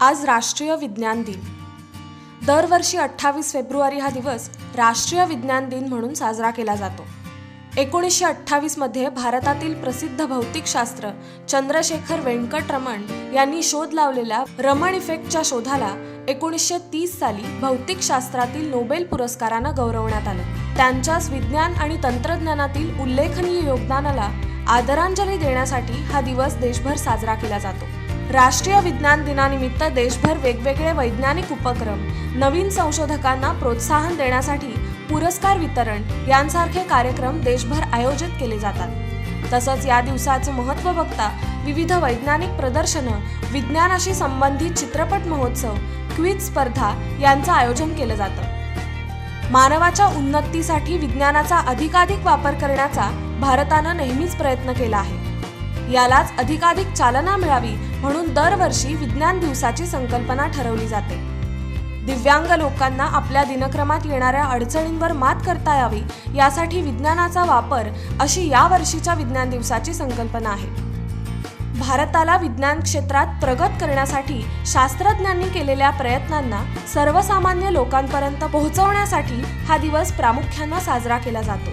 आज राष्ट्रीय विज्ञान दिन. दरवर्षी अठ्ठावीस फेब्रुवारी हा दिवस राष्ट्रीय विज्ञान दिन म्हणून साजरा केला जातो. एकोणीसशे अठ्ठावीसमध्ये भारतातील प्रसिद्ध भौतिकशास्त्र चंद्रशेखर वेंकटरमण यांनी शोध लावलेल्या रमण इफेक्टच्या शोधाला एकोणीसशे तीस साली भौतिकशास्त्रातील नोबेल पुरस्कारानं गौरवण्यात आलं. त्यांच्याच विज्ञान आणि तंत्रज्ञानातील उल्लेखनीय योगदानाला आदरांजली देण्यासाठी हा दिवस देशभर साजरा केला जातो. राष्ट्रीय विज्ञान दिनानिमित्त देशभर वेगवेगळे वैज्ञानिक उपक्रम नवीन संशोधकांना प्रोत्साहन देण्यासाठी पुरस्कार वितरण यांसारखे कार्यक्रम देशभर आयोजित केले जातात. तसंच या दिवसाचं महत्त्व बघता विविध वैज्ञानिक प्रदर्शनं विज्ञानाशी संबंधित चित्रपट महोत्सव क्विज स्पर्धा यांचं आयोजन केलं जातं. मानवाच्या उन्नतीसाठी विज्ञानाचा अधिकाधिक वापर करण्याचा भारतानं नेहमीच प्रयत्न केला आहे. यालाच अधिकाधिक चालना मिळावी म्हणून दरवर्षी विज्ञान दिवसाची संकल्पना ठरवली जाते. दिव्यांग लोकांना आपल्या दिनक्रमात येणाऱ्या अडचणींवर मात करता यावी यासाठी विज्ञानाचा वापर अशी या वर्षीच्या विज्ञान दिवसाची संकल्पना आहे. भारताला विज्ञान क्षेत्रात प्रगत करण्यासाठी शास्त्रज्ञांनी केलेल्या प्रयत्नांना सर्वसामान्य लोकांपर्यंत पोहोचवण्यासाठी हा दिवस प्रामुख्यानं साजरा केला जातो.